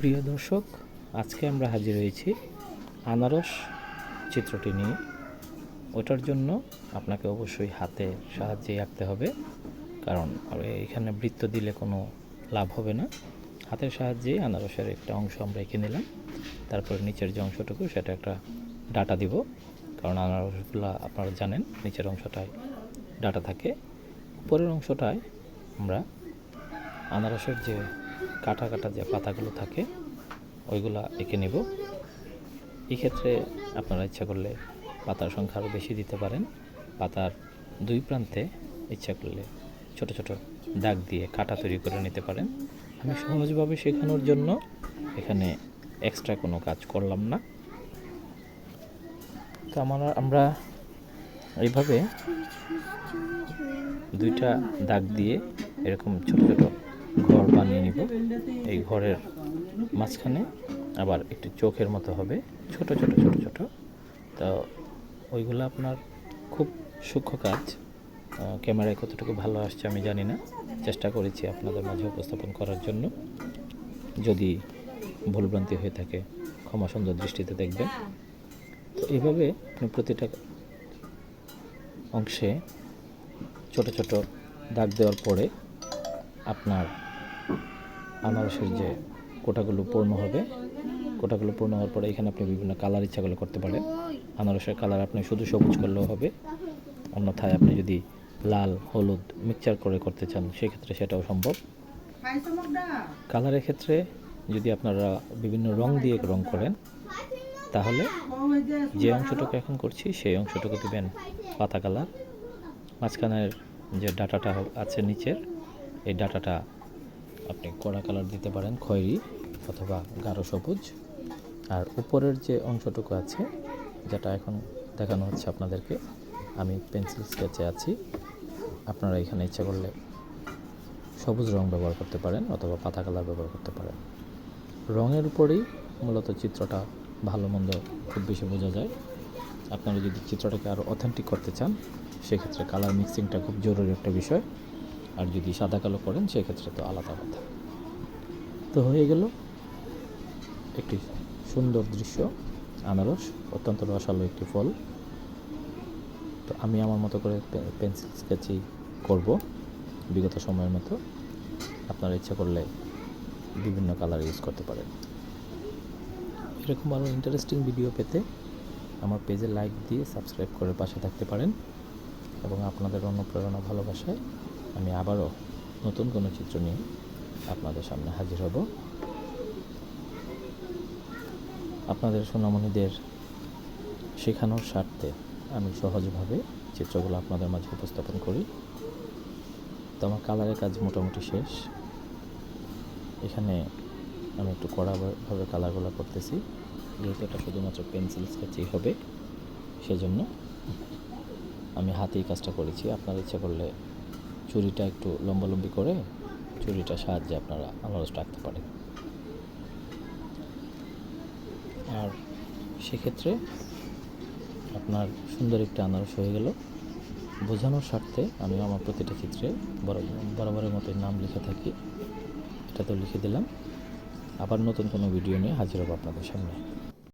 প্রিয় দর্শক, আজকে আমরা হাজির হয়েছি আনারস চিত্রটি নিয়ে। ওটার জন্য আপনাকে অবশ্যই হাতে সাহায্যে আঁকতে হবে, কারণ এখানে বৃত্ত দিলে কোনো লাভ হবে না। হাতের সাহায্যে আনারসের একটা অংশ আমরা এঁকে নিলাম, তারপরে নিচের যে অংশটুকু সেটা একটা ডাটা দিব, কারণ আনারসগুলো আপনারা জানেন নিচের অংশটায় ডাটা থাকে। উপরের অংশটায় আমরা আনারসের যে কাটা কাটা যে পাতাগুলো থাকে, ওইগুলা এঁকে নেব। এক্ষেত্রে আপনারা ইচ্ছা করলে পাতার সংখ্যা আরও বেশি দিতে পারেন। পাতার দুই প্রান্তে ইচ্ছা করলে ছোট ছোট দাগ দিয়ে কাটা তৈরি করে নিতে পারেন। আমি সহজভাবে শেখানোর জন্য এখানে এক্সট্রা কোনো কাজ করলাম না। তো আমরা আমরা এইভাবে দুইটা দাগ দিয়ে এরকম ছোট ছোট ঘর বানিয়ে নিব। এই ঘরের মাঝখানে আবার একটু চোখের মতো হবে। ছোট ছোট ছোট ছোট। তো ওইগুলো আপনার খুব সূক্ষ্ম কাজ। ক্যামেরায় কতটুকু ভালো আসছে আমি জানি না। চেষ্টা করেছি আপনাদের মাঝে উপস্থাপন করার জন্য। যদি ভুলভ্রান্তি হয়ে থাকে, ক্ষমা সুন্দর দৃষ্টিতে দেখবেন। তো এইভাবে আপনি প্রতিটা অংশে ছোট ছোট দাগ দেওয়ার পরে আপনার আনারসের যে কোটাগুলো পূর্ণ হবে, কোটাগুলো পূর্ণ হওয়ার পরে এখানে আপনি বিভিন্ন কালার ইচ্ছাগুলো করতে পারেন। আনারসের কালার আপনি শুধু সবুজ করলেও হবে। অন্যথায় আপনি যদি লাল, হলুদ মিক্সচার করে করতে চান, সেক্ষেত্রে সেটাও সম্ভব। কালারের ক্ষেত্রে যদি আপনারা বিভিন্ন রং দিয়ে রং করেন, তাহলে যে অংশটুকু এখন করছি, সেই অংশটুকু দেবেন পাতা কালার মাঝখানের যে ডাটাটা আছে নিচের, এই ডাটাটা আপনি কড়া কালার দিতে পারেন, খয়েরি অথবা গাঢ় সবুজ। আর উপরের যে অংশটুকু আছে, যেটা এখন দেখানো হচ্ছে আপনাদেরকে, আমি পেন্সিল স্কেচে আছি। আপনারা এখানে ইচ্ছা করলে সবুজ রং ব্যবহার করতে পারেন অথবা পাতা কালার ব্যবহার করতে পারেন। রঙের উপরেই মূলত চিত্রটা ভালো মন্দ খুব বেশি বোঝা যায়। আপনারা যদি চিত্রটাকে আরও অথেন্টিক করতে চান, সেক্ষেত্রে কালার মিক্সিংটা খুব জরুরি একটা বিষয়। আর যদি সাদা কালো করেন, সেক্ষেত্রে তো আলাদা কথা। তো হয়ে গেল একটি সুন্দর দৃশ্য, আনারস, অত্যন্ত রসালো একটি ফল। তো আমি আমার মতো করে পেন্সিল স্কেচই করব বিগত সময়ের মতো। আপনারা ইচ্ছা করলে বিভিন্ন কালার ইউজ করতে পারেন। এরকম আরও ইন্টারেস্টিং ভিডিও পেতে আমার পেজে লাইক দিয়ে সাবস্ক্রাইব করে পাশে থাকতে পারেন। এবং আপনাদের অনুপ্রেরণা, ভালোবাসায় আমি আবারও নতুন কোনো চিত্র নিয়ে আপনাদের সামনে হাজির হব। আপনাদের সোনামণিদের শেখানোর স্বার্থে আমি সহজভাবে চিত্রগুলো আপনাদের মাঝে উপস্থাপন করি। তো আমার কালারের কাজ মোটামুটি শেষ। এখানে আমি একটু কড়াভাবে কালারগুলো করতেছি। যেহেতু এটা শুধুমাত্র পেন্সিল স্কেচেই হবে, সেজন্য আমি হাতেই কাজটা করেছি। আপনারা ইচ্ছা করলে চুরিটা একটু লম্বালম্বি করে চুরিটার সাহায্যে আপনারা আনারসটা রাখতে পারেন। আর সেক্ষেত্রে আপনার সুন্দর একটি আনারস হয়ে গেল। বোঝানোর স্বার্থে আমি আমার প্রতিটা চিত্রে বরাবরের মতো নাম লিখে থাকি। এটা তো লিখে দিলাম। আবার নতুন কোনো ভিডিও নিয়ে হাজির হব আপনাদের সামনে।